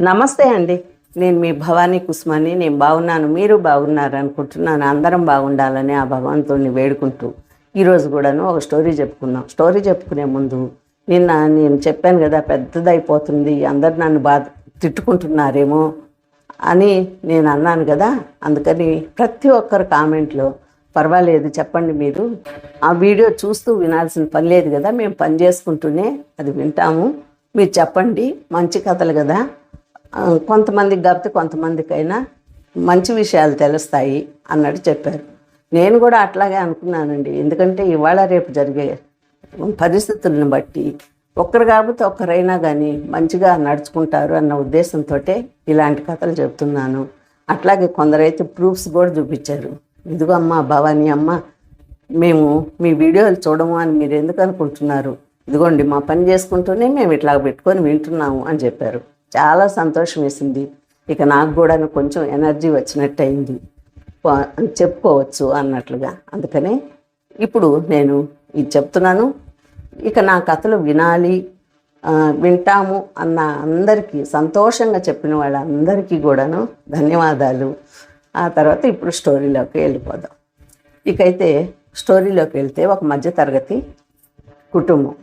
నమస్తే అండి. నేను మీ భవానీ కుస్మాని. నేను బాగున్నాను. మీరు బాగున్నారు అనుకుంటున్నాను. అందరం బాగుండాలని ఆ భగవంతుడిని వేడుకుంటూ ఈరోజు కూడాను ఒక స్టోరీ చెప్పుకున్నాం. స్టోరీ చెప్పుకునే ముందు నిన్న నేను చెప్పాను కదా పెద్దదైపోతుంది అందరు నన్ను బాధ తిట్టుకుంటున్నారేమో అని నేను అన్నాను కదా. అందుకని ప్రతి ఒక్కరు కామెంట్లో పర్వాలేదు చెప్పండి మీరు. ఆ వీడియో చూస్తూ వినాల్సిన పని లేదు కదా. మేము పని చేసుకుంటూనే అది వింటాము. మీరు చెప్పండి. మంచి కథలు కదా. కొంతమందికి కాకపోతే కొంతమందికైనా మంచి విషయాలు తెలుస్తాయి అన్నట్టు చెప్పారు. నేను కూడా అట్లాగే అనుకున్నానండి. ఎందుకంటే ఇవాళ రేపు జరిగే పరిస్థితులను బట్టి ఒక్కరు కాకపోతే ఒక్కరైనా కానీ మంచిగా నడుచుకుంటారు అన్న ఉద్దేశంతో ఇలాంటి కథలు చెప్తున్నాను. అట్లాగే కొందరైతే ప్రూఫ్స్ కూడా చూపించారు. ఇదిగో అమ్మ భవానీ అమ్మ మేము మీ వీడియోలు చూడము అని మీరు ఎందుకు అనుకుంటున్నారు? ఇదిగోండి మా పని చేసుకుంటూనే మేము ఇట్లా పెట్టుకొని వింటున్నాము అని చెప్పారు. చాలా సంతోషం వేసింది. ఇక నాకు కూడా కొంచెం ఎనర్జీ వచ్చినట్టు అయింది చెప్పుకోవచ్చు అన్నట్లుగా. అందుకనే ఇప్పుడు నేను ఇది చెప్తున్నాను. ఇక నా కథలు వినాలి వింటాము అన్న అందరికీ సంతోషంగా చెప్పిన వాళ్ళందరికీ కూడాను ధన్యవాదాలు. ఆ తర్వాత ఇప్పుడు స్టోరీలోకి వెళ్ళిపోదాం. ఇకైతే స్టోరీలోకి వెళ్తే ఒక మధ్యతరగతి కుటుంబం.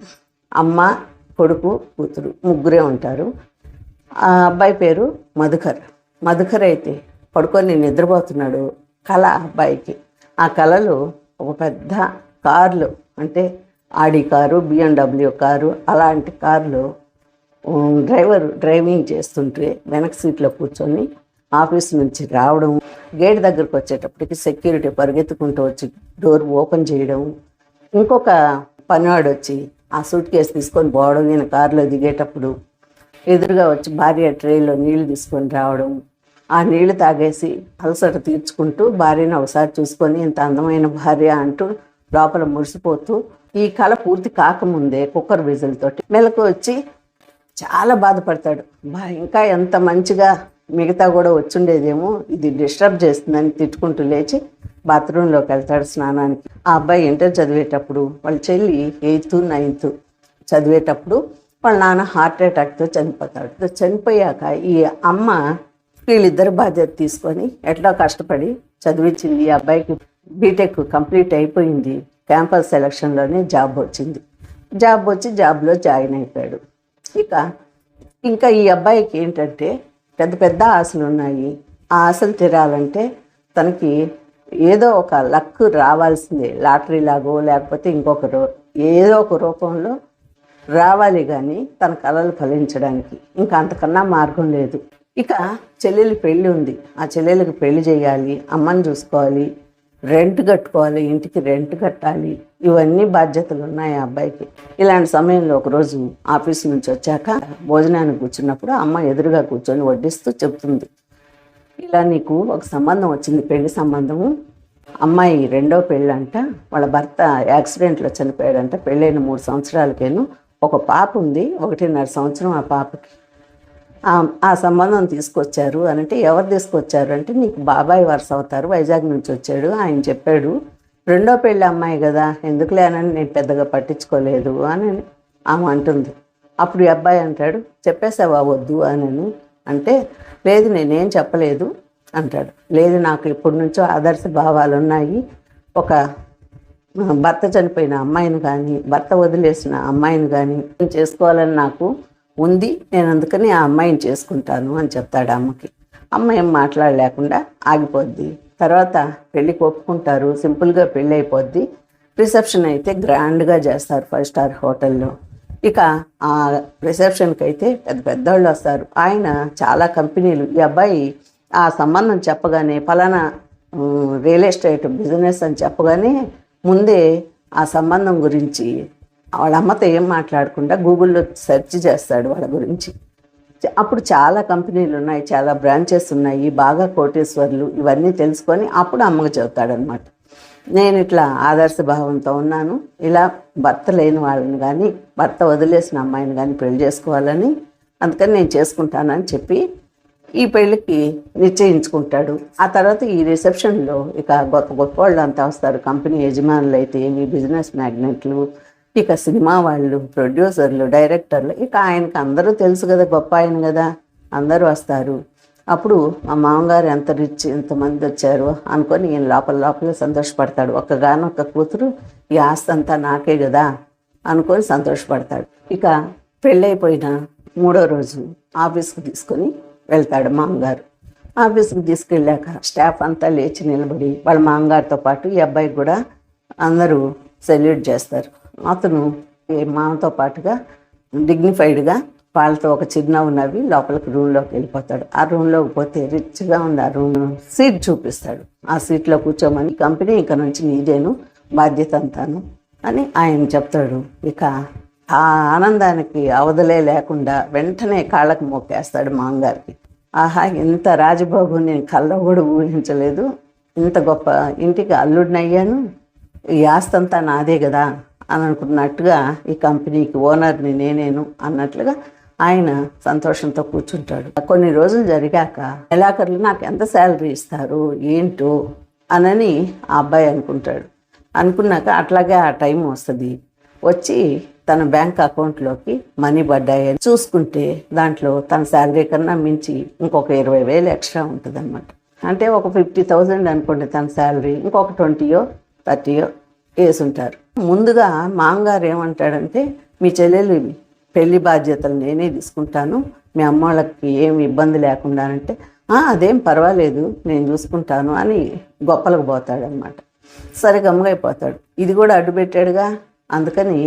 అమ్మ కొడుకు కూతురు ముగ్గురే ఉంటారు. ఆ అబ్బాయి పేరు మధుకర్. మధుకర్ అయితే పడుకొని నిద్రపోతున్నాడు కళ అబ్బాయికి. ఆ కళలో ఒక పెద్ద కార్లు అంటే ఆడి కారు బిఎండబ్ల్యూ కారు అలాంటి కార్లు డ్రైవర్ డ్రైవింగ్ చేస్తుంటే వెనక సీట్లో కూర్చొని ఆఫీస్ నుంచి రావడం గేట్ దగ్గరకు వచ్చేటప్పటికి సెక్యూరిటీ పరిగెత్తుకుంటూ వచ్చి డోర్ ఓపెన్ చేయడం ఇంకొక పనివాడు వచ్చి ఆ సూట్ కేసు తీసుకొని పోవడం నేను కారులో దిగేటప్పుడు ఎదురుగా వచ్చి భార్య ట్రేలో నీళ్ళు తీసుకొని రావడం ఆ నీళ్ళు తాగేసి అలసట తీర్చుకుంటూ భార్యను ఒకసారి చూసుకొని ఇంత అందమైన భార్య అంటూ లోపల మురిసిపోతూ ఈ కళ పూర్తి కాకముందే కుక్కర్ విజులతోటి మెలకు వచ్చి చాలా బాధపడతాడు. బా ఇంకా ఎంత మంచిగా మిగతా కూడా వచ్చుండేదేమో ఇది డిస్టర్బ్ చేస్తుందని తిట్టుకుంటూ లేచి బాత్రూంలోకి వెళ్తాడు స్నానానికి. ఆ అబ్బాయి ఇంటర్ చదివేటప్పుడు వాళ్ళ చెల్లి ఎయిత్ నైన్త్ చదివేటప్పుడు వాళ్ళ నాన్న హార్ట్ అటాక్తో చనిపోతాడు. చనిపోయాక ఈ అమ్మ వీళ్ళిద్దరు బాధ్యత తీసుకొని ఎట్లా కష్టపడి చదివించింది. ఈ అబ్బాయికి బీటెక్ కంప్లీట్ అయిపోయింది. క్యాంపస్ సెలక్షన్లోనే జాబ్ వచ్చింది. జాబ్ వచ్చి జాబ్లో జాయిన్ అయిపోయాడు. ఇక ఇంకా ఈ అబ్బాయికి ఏంటంటే పెద్ద పెద్ద ఆశలు ఉన్నాయి. ఆ ఆశలు తీరాలంటే తనకి ఏదో ఒక లక్ రావాల్సిందే. లాటరీ లాగో లేకపోతే ఇంకొకరు ఏదో ఒక రూపంలో రావాలి కానీ తన కళలు ఫలించడానికి. ఇంకా అంతకన్నా మార్గం లేదు. ఇక చెల్లెలి పెళ్ళి ఉంది. ఆ చెల్లెలికి పెళ్ళి చేయాలి అమ్మని చూసుకోవాలి రెంట్ కట్టుకోవాలి ఇంటికి రెంట్ కట్టాలి. ఇవన్నీ బాధ్యతలు ఉన్నాయి ఆ అబ్బాయికి. ఇలాంటి సమయంలో ఒకరోజు ఆఫీస్ నుంచి వచ్చాక భోజనానికి కూర్చున్నప్పుడు అమ్మ ఎదురుగా కూర్చొని వడ్డిస్తూ చెప్తుంది. ఇలా నీకు ఒక సంబంధం వచ్చింది పెళ్ళి సంబంధము. అమ్మాయి రెండో పెళ్ళంట. వాళ్ళ భర్త యాక్సిడెంట్లో చనిపోయాడంట. పెళ్ళైన మూడు సంవత్సరాలకేను. ఒక పాప ఉంది ఒకటిన్నర సంవత్సరం ఆ పాపకి. ఆ- సంబంధం తీసుకొచ్చారు అని అంటే ఎవరు తీసుకొచ్చారు? అంటే నీకు బాబాయ్ వరుస అవుతారు వైజాగ్ నుంచి వచ్చాడు ఆయన చెప్పాడు రెండో పెళ్ళి అమ్మాయి కదా ఎందుకులే అని నేను పెద్దగా పట్టించుకోలేదు అని ఆమె అంటుంది. అప్పుడు ఈ అబ్బాయి అంటాడు చెప్పేసావా వద్దు అని అంటే లేదు నేనేం చెప్పలేదు అంటాడు. లేదు నాకు ఇప్పటి నుంచో ఆదర్శ భావాలు ఉన్నాయి ఒక భర్త చనిపోయిన అమ్మాయిని కానీ భర్త వదిలేసిన అమ్మాయిని కానీ చేసుకోవాలని నాకు ఉంది. నేను అందుకని ఆ అమ్మాయిని చేసుకుంటాను అని చెప్తాడు అమ్మకి. అమ్మ ఏం మాట్లాడలేకుండా ఆగిపోద్ది. తర్వాత పెళ్ళికి ఒప్పుకుంటారు. సింపుల్గా పెళ్ళి అయిపోద్ది. రిసెప్షన్ అయితే గ్రాండ్గా చేస్తారు ఫైవ్ స్టార్ హోటల్లో. ఇక ఆ రిసెప్షన్కి అయితే పెద్ద పెద్దవాళ్ళు వస్తారు. ఆయన చాలా కంపెనీలు. ఈ అబ్బాయి ఆ సంబంధం చెప్పగానే ఫలానా రియల్ ఎస్టేట్ బిజినెస్ అని చెప్పగానే ముందే ఆ సంబంధం గురించి వాళ్ళ అమ్మతో ఏం మాట్లాడకుండా గూగుల్లో సెర్చ్ చేస్తాడు వాళ్ళ గురించి. అప్పుడు చాలా కంపెనీలు ఉన్నాయి చాలా బ్రాంచెస్ ఉన్నాయి బాగా కోటేశ్వర్లు ఇవన్నీ తెలుసుకొని అప్పుడు అమ్మకు చెబుతాడనమాట నేను ఇట్లా ఆదర్శ భావంతో ఉన్నాను ఇలా భర్త లేని వాళ్ళని కానీ భర్త వదిలేసిన అమ్మాయిని కానీ పెళ్ళి చేసుకోవాలని అందుకని నేను చేసుకుంటానని చెప్పి ఈ పెళ్ళికి నిశ్చయించుకుంటాడు. ఆ తర్వాత ఈ రిసెప్షన్లో ఇక గొప్ప గొప్ప వాళ్ళు అంతా వస్తారు. కంపెనీ యజమానులు అయితే ఏమి బిజినెస్ మ్యాగ్నెట్లు ఇక సినిమా వాళ్ళు ప్రొడ్యూసర్లు డైరెక్టర్లు ఇక ఆయనకి అందరూ తెలుసు కదా గొప్ప ఆయన కదా అందరూ వస్తారు. అప్పుడు మా మామగారు ఎంత రిచ్ ఎంతమంది వచ్చారు అనుకొని ఈయన లోపల లోపల సంతోషపడతాడు. ఒక్కగానొక్క కూతురు ఈ ఆస్తి అంతా నాకే కదా అనుకొని సంతోషపడతాడు. ఇక పెళ్ళైపోయిన మూడో రోజు ఆఫీస్కి తీసుకొని వెళ్తాడు మామగారు. ఆఫీస్కి తీసుకెళ్ళాక స్టాఫ్ అంతా లేచి నిలబడి వాళ్ళ మామగారితో పాటు ఈ అబ్బాయికి కూడా అందరూ సెల్యూట్ చేస్తారు. అతను ఈ మామతో పాటుగా డిగ్నిఫైడ్గా వాళ్ళతో ఒక చిరునవ్వు నవ్వి లోపలికి రూమ్లోకి వెళ్ళిపోతాడు. ఆ రూమ్లోకి పోతే రిచ్గా ఉంది. ఆ రూమ్ సీట్ చూపిస్తాడు. ఆ సీట్లో కూర్చోమని కంపెనీ ఇక నుంచి నీదేను బాధ్యత అంతాను అని ఆయన చెప్తాడు. ఇక ఆ ఆనందానికి అవధలే లేకుండా వెంటనే కాళ్ళకు మొక్కేస్తాడు మామగారికి. ఆహా ఇంత రాజబాబు నేను కళ్ళ కూడా ఊహించలేదు. ఇంత గొప్ప ఇంటికి అల్లుడినయ్యాను. ఈ ఆస్తంతా నాదే కదా అని అనుకున్నట్టుగా ఈ కంపెనీకి ఓనర్ని నేనేను అన్నట్లుగా ఆయన సంతోషంతో కూర్చుంటాడు. కొన్ని రోజులు జరిగాక నెలాఖరులు నాకు ఎంత శాలరీ ఇస్తారు ఏంటో అనని ఆ అబ్బాయి అనుకుంటాడు. అనుకున్నాక అట్లాగే ఆ టైం వస్తుంది. వచ్చి తన బ్యాంక్ అకౌంట్లోకి మనీ పడ్డాయని చూసుకుంటే దాంట్లో తన శాలరీ కన్నా మించి ఇంకొక ఇరవై వేలు ఎక్స్ట్రా ఉంటుంది అంటే ఒక ఫిఫ్టీ థౌజండ్ అనుకోండి తన శాలరీ ఇంకొక ట్వంటీయో థర్టీయో వేసుంటారు. ముందుగా మామగారు ఏమంటాడంటే మీ చెల్లెలు పెళ్ళి బాధ్యతలు నేనే తీసుకుంటాను. మీ అమ్మ వాళ్ళకి ఏమి ఇబ్బంది లేకుండా అంటే అదేం పర్వాలేదు నేను చూసుకుంటాను అని గొప్పలకు పోతాడనమాట సరే గమ్మగైపోతాడు ఇది కూడా అడ్డు పెట్టాడుగా అందుకని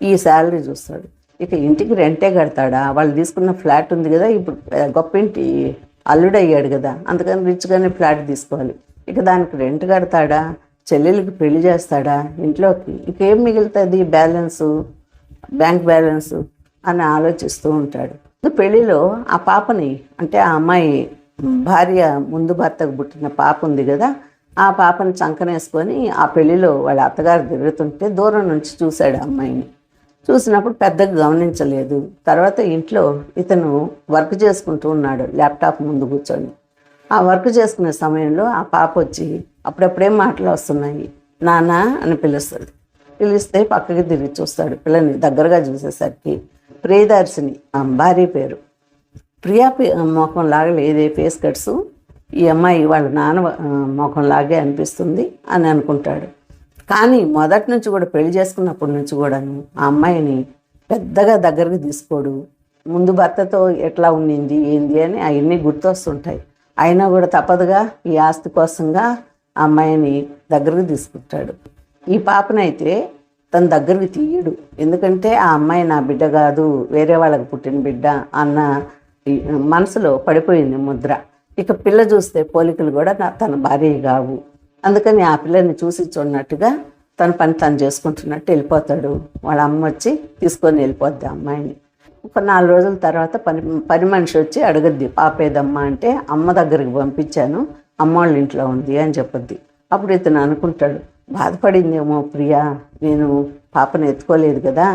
ఈ శాలరీ చూస్తాడు. ఇక ఇంటికి రెంటే కడతాడా? వాళ్ళు తీసుకున్న ఫ్లాట్ ఉంది కదా ఇప్పుడు గొప్ప ఇంటి అల్లుడయ్యాడు కదా అందుకని రిచ్గానే ఫ్లాట్ తీసుకోవాలి. ఇక దానికి రెంట్ కడతాడా? చెల్లెలకి పెళ్ళి చేస్తాడా? ఇంట్లోకి ఇంకేం మిగులుతుంది బ్యాలెన్సు బ్యాంక్ బ్యాలెన్సు అని ఆలోచిస్తూ ఉంటాడు. పెళ్ళిలో ఆ పాపని అంటే ఆ అమ్మాయి భార్య ముందు భర్తకు పుట్టిన పాప ఉంది కదా ఆ పాపని చంకనేసుకొని ఆ పెళ్ళిలో వాళ్ళ అత్తగారు తిరుగుతుంటే దూరం నుంచి చూశాడు ఆ అమ్మాయిని. చూసినప్పుడు పెద్దగా గమనించలేదు. తర్వాత ఇంట్లో ఇతను వర్క్ చేసుకుంటూ ఉన్నాడు ల్యాప్టాప్ ముందు కూర్చొని. ఆ వర్క్ చేసుకునే సమయంలో ఆ పాప వచ్చి అప్పుడప్పుడే మాటలు వస్తున్నాయి. నాన్న అని పిలుస్తుంది. పిలిస్తే పక్కకి తిరిగి చూస్తాడు. పిల్లని దగ్గరగా చూసేసరికి ప్రియదర్శిని ఆ భార్య పేరు. ప్రియా పే- లాగా లేదే ఫేస్ కట్స్. ఈ అమ్మాయి వాళ్ళ నాన్న ముఖం లాగే అనిపిస్తుంది అని అనుకుంటాడు. కానీ మొదటి నుంచి కూడా పెళ్ళి చేసుకున్నప్పటి నుంచి కూడాను ఆ అమ్మాయిని పెద్దగా దగ్గరికి తీసుకోడు. ముందు భర్తతో ఎట్లా ఉండింది ఏంది అని అవన్నీ గుర్తొస్తుంటాయి. అయినా కూడా తప్పదుగా ఈ ఆస్తి కోసంగా ఆ అమ్మాయిని దగ్గరకు తీసుకుంటాడు. ఈ పాపనైతే తన దగ్గరికి తీయడు. ఎందుకంటే ఆ అమ్మాయి నా బిడ్డ కాదు వేరే వాళ్ళకి పుట్టిన బిడ్డ అన్న మనసులో పడిపోయింది ముద్ర. ఇక పిల్ల చూస్తే పోలికలు కూడా తన భార్య కావు. అందుకని ఆ పిల్లని చూసి చూడనట్టుగా తన పని తను చేసుకుంటున్నట్టు వెళ్ళిపోతాడు. వాళ్ళ అమ్మ వచ్చి తీసుకొని వెళ్ళిపోద్ది అమ్మాయిని. ఒక నాలుగు రోజుల తర్వాత పని పని మనిషి వచ్చి అడగద్ది పాపేదమ్మా అంటే అమ్మ దగ్గరికి పంపించాను అమ్మ వాళ్ళ ఇంట్లో ఉంది అని చెప్పొద్ది. అప్పుడు ఇతను అనుకుంటాడు బాధపడిందేమో ప్రియా నేను పాపను ఎత్తుకోలేదు కదా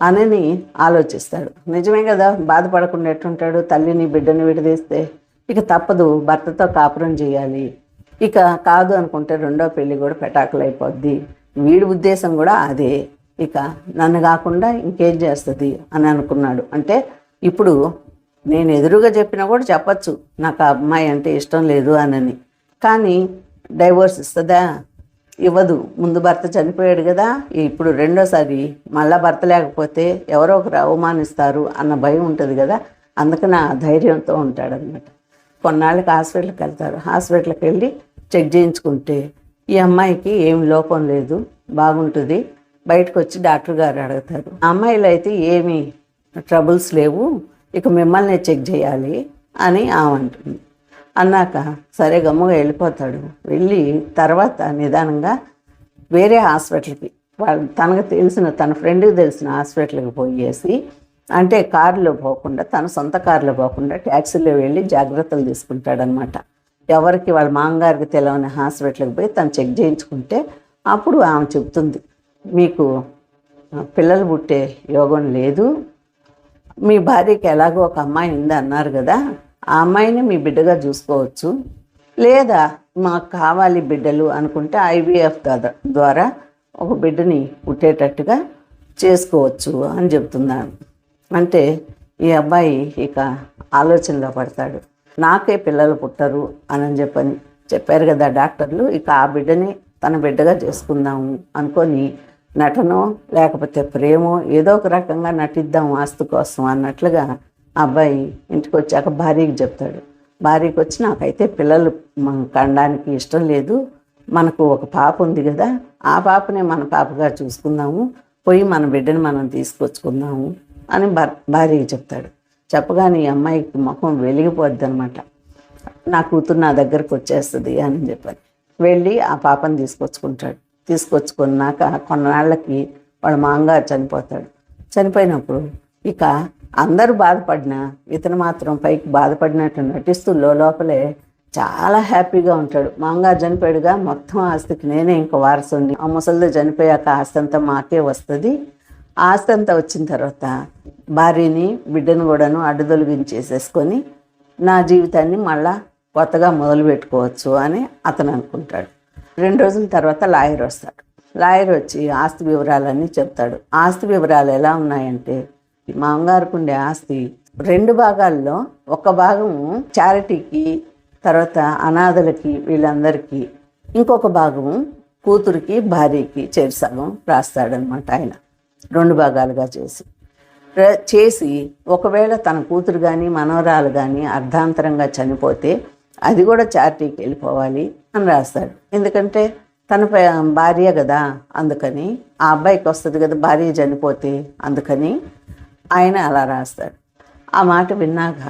అనని ఆలోచిస్తాడు. నిజమే కదా బాధపడకుండా ఎట్టుంటాడు? తల్లిని బిడ్డని విడదీస్తే ఇక తప్పదు భర్తతో కాపురం చేయాలి ఇక కాదు అనుకుంటే రెండో పెళ్ళి కూడా పెటాకులు అయిపోద్ది. వీడి ఉద్దేశం కూడా అదే. ఇక నన్ను కాకుండా ఇంకేం చేస్తుంది అని అనుకున్నాడు. అంటే ఇప్పుడు నేను ఎదురుగా చెప్పినా కూడా చెప్పచ్చు. నాకు ఆ అమ్మాయి అంటే ఇష్టం లేదు అనని. కానీ డైవోర్స్ ఇస్తుందా? ఇవ్వదు. ముందు భర్త చనిపోయాడు కదా. ఇప్పుడు రెండోసారి మళ్ళా భర్త లేకపోతే ఎవరో ఒకరు అవమానిస్తారు అన్న భయం ఉంటుంది కదా. అందుకని ఆ ధైర్యంతో ఉంటాడనమాట కొన్నాళ్ళకి హాస్పిటల్కి వెళ్తారు. హాస్పిటల్కి వెళ్ళి చెక్ చేయించుకుంటే ఈ అమ్మాయికి ఏం లోపం లేదు బాగుంటుంది. బయటకు వచ్చి డాక్టర్ గారు అడుగుతారు. అమ్మాయిలు అయితే ఏమీ ట్రబుల్స్ లేవు ఇక మిమ్మల్ని చెక్ చేయాలి అని ఆమె అంటుంది. అన్నాక సరే గమ్ముగా వెళ్ళిపోతాడు. వెళ్ళి తర్వాత నిదానంగా వేరే హాస్పిటల్కి వాళ్ళు తనకు తెలిసిన తన ఫ్రెండ్కి తెలిసిన హాస్పిటల్కి పోయేసి అంటే కారులో పోకుండా తన సొంత కారులో పోకుండా ట్యాక్సీలో వెళ్ళి జాగ్రత్తలు తీసుకుంటాడనమాట ఎవరికి వాళ్ళ మామగారికి తెలవని హాస్పిటల్కి పోయి తను చెక్ చేయించుకుంటే అప్పుడు ఆమె చెబుతుంది మీకు పిల్లలు పుట్టే యోగం లేదు మీ భార్యకి ఎలాగో ఒక అమ్మాయి ఉంది అన్నారు కదా ఆ అమ్మాయిని మీ బిడ్డగా చూసుకోవచ్చు లేదా మాకు కావాలి బిడ్డలు అనుకుంటే ఐవీఎఫ్ ద్వారా ఒక బిడ్డని పుట్టేటట్టుగా చేసుకోవచ్చు అని చెప్తున్నాను అంటే ఈ అబ్బాయి ఇక ఆలోచనలో పడతాడు. నాకే పిల్లలు పుట్టరు అని చెప్పని చెప్పారు కదా డాక్టర్లు ఇక ఆ బిడ్డని తన బిడ్డగా చేసుకుందాము అనుకొని నటనో లేకపోతే ప్రేమో ఏదో ఒక రకంగా నటిద్దాం ఆస్తు కోసం అన్నట్లుగా ఆ అబ్బాయి ఇంటికి వచ్చాక భార్యకి చెప్తాడు. భార్యకి వచ్చి నాకైతే పిల్లలు కండానికి ఇష్టం లేదు మనకు ఒక పాప ఉంది కదా ఆ పాపనే మన పాపగా చూసుకుందాము పోయి మన బిడ్డని మనం తీసుకొచ్చుకుందాము అని భార్యకి చెప్తాడు. చెప్పగానే ఈ అమ్మాయికి ముఖం వెలిగిపోద్ది అనమాట నా కూతురు నా దగ్గరకు వచ్చేస్తుంది అని చెప్పాను. వెళ్ళి ఆ పాపని తీసుకొచ్చుకుంటాడు. తీసుకొచ్చుకున్నాక కొన్నాళ్ళకి వాళ్ళ మామగారు చనిపోతాడు. చనిపోయినప్పుడు ఇక అందరూ బాధపడినా ఇతను మాత్రం పైకి బాధపడినట్టు నటిస్తూ లోపలే చాలా హ్యాపీగా ఉంటాడు. మామగారు చనిపోయాడుగా మొత్తం ఆస్తికి నేనే ఇంక వారసుని ఆ ముసలిది చనిపోయాక ఆస్తి అంతా మాకే వస్తుంది. ఆస్తి అంతా వచ్చిన తర్వాత భార్యని బిడ్డను కూడాను అడ్డుదొలగించేసేసుకొని నా జీవితాన్ని మళ్ళా కొత్తగా మొదలు పెట్టుకోవచ్చు అని అతను అనుకుంటాడు. రెండు రోజుల తర్వాత లాయర్ వస్తాడు. లాయర్ వచ్చి ఆస్తి వివరాలన్నీ చెప్తాడు. ఆస్తి వివరాలు ఎలా ఉన్నాయంటే మా ఉండే ఆస్తి రెండు భాగాల్లో ఒక భాగం చారిటీకి తర్వాత అనాథలకి వీళ్ళందరికీ ఇంకొక భాగం కూతురికి భార్యకి చేరి సగం రాస్తాడనమాట ఆయన. రెండు భాగాలుగా చేసి. చేసి ఒకవేళ తన కూతురు కానీ మనవరాలు కానీ అర్ధాంతరంగా చనిపోతే అది కూడా చార్టీకి వెళ్ళిపోవాలి అని రాస్తాడు ఎందుకంటే తన భార్య కదా అందుకని ఆ అబ్బాయికి వస్తుంది కదా భార్య చనిపోతే అందుకని ఆయన అలా రాస్తాడు. ఆ మాట విన్నాక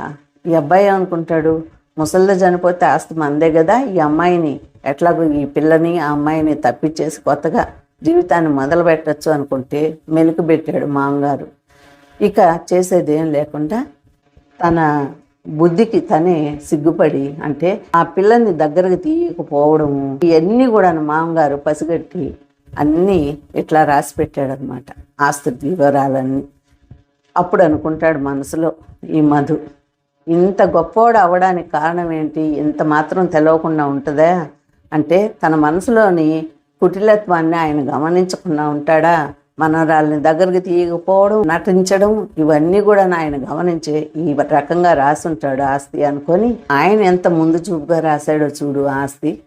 ఈ అబ్బాయి ఏమనుకుంటాడు? ముసలిలో చనిపోతే ఆస్తి మందే కదా ఈ అమ్మాయిని ఎట్లాగో ఈ పిల్లని ఆ అమ్మాయిని తప్పించేసి కొత్తగా జీవితాన్ని మొదలు పెట్టచ్చు అనుకుంటే మెలుకు పెట్టాడు మామగారు. ఇక చేసేది ఏం లేకుండా తన బుద్ధికి తనే సిగ్గుపడి అంటే ఆ పిల్లల్ని దగ్గరకు తీయకపోవడం ఇవన్నీ కూడా మామగారు పసిగట్టి అన్నీ ఇట్లా రాసి పెట్టాడనమాట ఆస్తి వివరాలన్నీ. అప్పుడు అనుకుంటాడు మనసులో ఈ మధు ఇంత గొప్పోడు అవ్వడానికి కారణం ఏంటి? ఇంత మాత్రం తెలవకుండా ఉంటుందా? అంటే తన మనసులోని కుటిలత్వాన్ని ఆయన గమనించకుండా ఉంటాడా? మనవరాలని దగ్గరికి తీయకపోవడం నటించడం ఇవన్నీ కూడా ఆయన గమనించే ఈ రకంగా రాసుంటాడు ఆస్తి అనుకొని ఆయన ఎంత ముందు చూపుగా రాశాడో చూడు ఆస్తి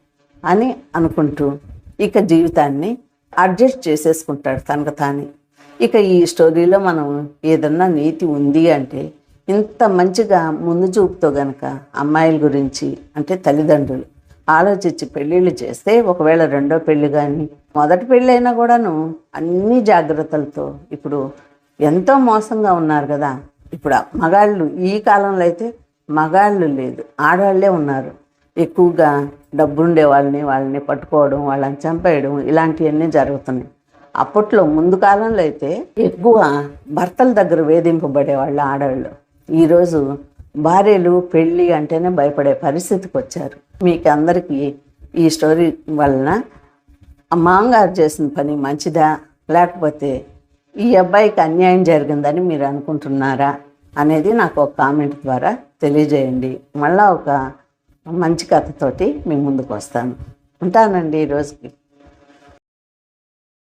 అని అనుకుంటూ ఇక జీవితాన్ని అడ్జస్ట్ చేసేసుకుంటాడు తనకు తానే. ఇక ఈ స్టోరీలో మనం ఏదన్నా నీతి ఉంది అంటే ఇంత మంచిగా ముందు చూపుతో గనక అమ్మాయిల గురించి అంటే తల్లిదండ్రులు ఆలోచించి పెళ్ళిళ్ళు చేస్తే ఒకవేళ రెండో పెళ్ళి కానీ మొదటి పెళ్ళి అయినా కూడాను అన్ని జాగ్రత్తలతో ఇప్పుడు ఎంతో మోసంగా ఉన్నారు కదా. ఇప్పుడు మగాళ్ళు ఈ కాలంలో అయితే మగాళ్ళు లేదు ఆడవాళ్ళే ఉన్నారు. ఎక్కువగా డబ్బుండే వాళ్ళని వాళ్ళని పట్టుకోవడం వాళ్ళని చంపేయడం ఇలాంటివన్నీ జరుగుతున్నాయి. అప్పట్లో ముందు కాలంలో అయితే ఎక్కువ భర్తల దగ్గర వేధింపబడేవాళ్ళు ఆడవాళ్ళు. ఈరోజు భార్యలు పెళ్ళి అంటేనే భయపడే పరిస్థితికి వచ్చారు. మీకు అందరికీ ఈ స్టోరీ వలన మామగారు చేసిన పని మంచిదా? లేకపోతే ఈ అబ్బాయికి అన్యాయం జరిగిందని మీరు అనుకుంటున్నారా? అనేది నాకు ఒక కామెంట్ ద్వారా తెలియజేయండి. మళ్ళా ఒక మంచి కథతోటి మీ ముందుకు వస్తాను. ఉంటానండి ఈ రోజుకి.